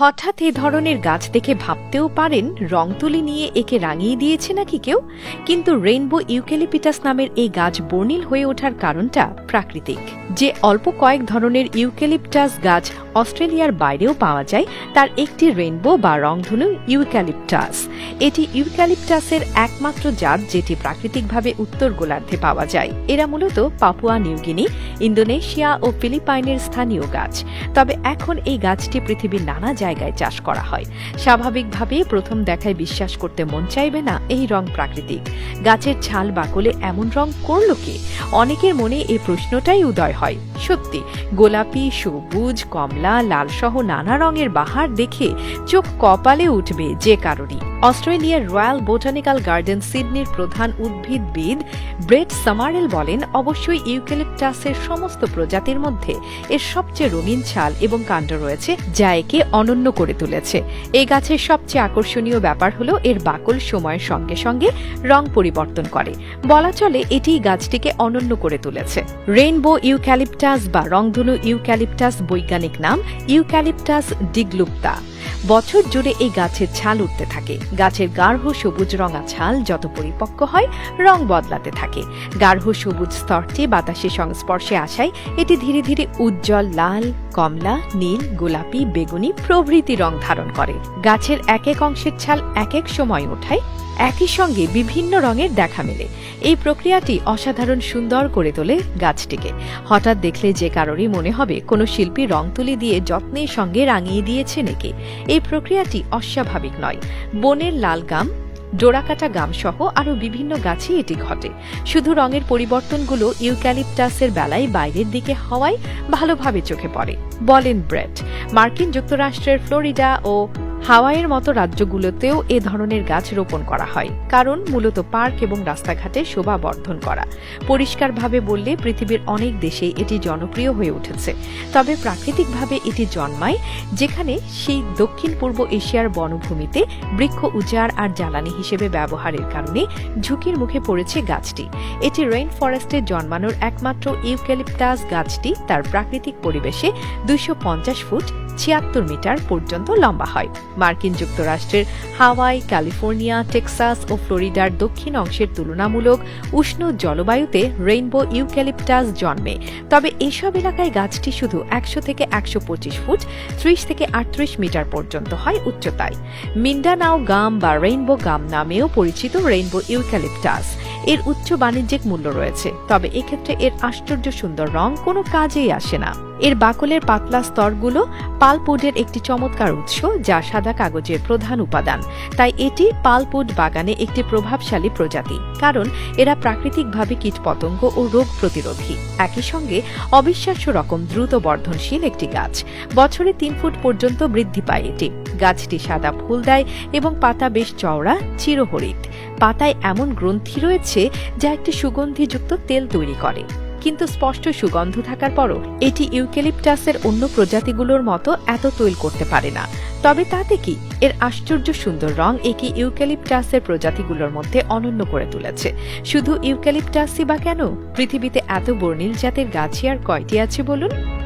হঠাৎ এ ধরনের গাছ দেখে ভাবতেও পারেন রং তুলি নিয়ে একে রাঙিয়ে দিয়েছে নাকি কেউ? কিন্তু রেইনবো ইউক্যালিপিটাস নামের এই গাছ বর্ণিল হয়ে ওঠার কারণটা প্রাকৃতিক। যে অল্প কয়েক ধরনের ইউক্যালিপটাস গাছ অস্ট্রেলিয়ার বাইরেও পাওয়া যায়, তার একটি রেইনবো বা রংধনু ইউক্যালিপটাস। এটি ইউক্যালিপটাসের একমাত্র জাত যেটি প্রাকৃতিকভাবে উত্তর গোলার্ধে পাওয়া যায়। এরা মূলত পাপুয়া নিউগিনি ইন্দোনেশিয়া ও ফিলিপাইনের স্থানীয় গাছ। তবে এখন এই গাছটি পৃথিবীর নানা জায়গায় চাষ করা হয়। স্বাভাবিকভাবেই প্রথম দেখায় বিশ্বাস করতে মন চাইবে না এই রং প্রাকৃতিক। গাছের ছাল বাকলে এমন রং করল কি? অনেকের মনে এই প্রশ্নটাই উদয় হয়। সত্যি, গোলাপি, সবুজ, কমলা, লালসহ নানা রঙের বাহার দেখে চোখ কপালে উঠবে যে কারণে অস্ট্রেলিয়ার রয়্যাল বোটানিক্যাল গার্ডেন সিডনির প্রধান উদ্ভিদবিদ ব্রেট সামারেল বলেন, অবশ্যই ইউক্যালিপটাসের সমস্ত প্রজাতির মধ্যে এর সবচেয়ে রঙিন ছাল এবং কাণ্ড রয়েছে যা একে অনন্য করে তুলেছে। এই গাছের সবচেয়ে আকর্ষণীয় ব্যাপার হলো এর বাকল সময়ের সঙ্গে সঙ্গে রং পরিবর্তন করে। বলা চলে, এটি গাছটিকে অনন্য করে তুলেছে। রেইনবো ইউক্যালিপটাস বা রংধনু ইউক্যালিপটাস বৈজ্ঞানিক নাম ইউক্যালিপটাস ডিগলুপ্তা। বছর জুড়ে এই গাছের ছাল উঠতে থাকে। গাছের গাঢ় সবুজ রঙা ছাল যত পরিপক্ক হয়, রং বদলাতে থাকে। গাঢ় সবুজ স্তরটি বাতাসের সংস্পর্শে আসায় এটি ধীরে ধীরে উজ্জ্বল লাল, কমলা, নীল, গোলাপি, বেগুনি প্রভৃতি রং ধারণ করে। গাছের এক এক অংশের ছাল এক এক সময় ওঠায় একই সঙ্গে বিভিন্ন রঙের দেখা মেলে। এই প্রক্রিয়াটি অসাধারণ সুন্দর করে তোলে গাছটিকে। হঠাৎ দেখলে যে কারোরই মনে হবে কোনো শিল্পী রং তুলি দিয়ে যত্নের সঙ্গে রাঙিয়ে দিয়েছে নাকি। এই প্রক্রিয়াটি অস্বাভাবিক নয়। বনের লাল গাম, ডোরাকাটা গাম সহ আরও বিভিন্ন গাছে এটি ঘটে। শুধু রঙের পরিবর্তনগুলো ইউক্যালিপটাসের বেলায় বাইরের দিকে হওয়ায় ভালোভাবে চোখে পড়ে। বলেন ব্রেট, মার্কিন যুক্তরাষ্ট্রের ফ্লোরিডা ও হাওয়াইয়ের মতো রাজ্যগুলোতেও এ ধরনের গাছ রোপণ করা হয়, কারণ মূলত পার্ক এবং রাস্তাঘাটে শোভা বর্ধন করা। পরিষ্কারভাবে বললে পৃথিবীর অনেক দেশেই এটি জনপ্রিয় হয়ে উঠেছে। তবে প্রাকৃতিকভাবে এটি জন্মায় যেখানে সেই দক্ষিণ পূর্ব এশিয়ার বনভূমিতে বৃক্ষ উজাড় আর জ্বালানি হিসেবে ব্যবহারের কারণে ঝুঁকির মুখে পড়েছে গাছটি। এটি রেইন ফরেস্টে জন্মানোর একমাত্র ইউক্যালিপটাস গাছটি। তার প্রাকৃতিক পরিবেশে দুইশো পঞ্চাশ ফুট ছিয়াত্তর মিটার পর্যন্ত লম্বা হয়। মার্কিন যুক্তরাষ্ট্রের হাওয়াই, ক্যালিফোর্নিয়া, টেক্সাস ও ফ্লোরিডার দক্ষিণ অংশের তুলনামূলক উষ্ণ জলবায়ুতে রেইনবো ইউক্যালিপটাস জন্মে। তবে এসব এলাকায় গাছটি শুধু একশো থেকে একশো পঁচিশ ফুট, ত্রিশ থেকে আটত্রিশ মিটার পর্যন্ত হয় উচ্চতায়। মিন্ডানাও গাম বা রেইনবো গাম নামেও পরিচিত রেইনবো ইউক্যালিপটাস। এর উচ্চ বাণিজ্যিক মূল্য রয়েছে, তবে এক্ষেত্রে এর আশ্চর্য সুন্দর রং কোনো কাজেই আসে না। এর বাকলের পাতলা স্তরগুলো পালপুডের একটি চমৎকার উৎস যা সাদা কাগজের প্রধান উপাদান। তাই এটি পালপুড বাগানে একটি প্রভাবশালী প্রজাতি, কারণ এরা প্রাকৃতিকভাবে কীটপতঙ্গ ও রোগ প্রতিরোধী। একই সঙ্গে অবিশ্বাস্য রকম দ্রুত বর্ধনশীল একটি গাছ। বছরে তিন ফুট পর্যন্ত বৃদ্ধি পায় এটি। গাছটি সাদা ফুল দেয় এবং পাতা বেশ চওড়া চিরহরিত পাতায় এমন গ্রন্থি রয়েছে যা একটি সুগন্ধিযুক্ত তেল তৈরি করে। কিন্তু স্পষ্ট সুগন্ধ থাকার পরও এটি ইউক্যালিপটাসের অন্য প্রজাতিগুলোর মতো এত তৈল করতে পারে না। তবে তাতে কি? এর আশ্চর্য সুন্দর রং একে ইউক্যালিপটাসের প্রজাতিগুলোর মধ্যে অনন্য করে তুলেছে। শুধু ইউক্যালিপটাসই বা কেন? পৃথিবীতে এত বর্ণিল জাতের গাছই আর কয়টি আছে বলুন?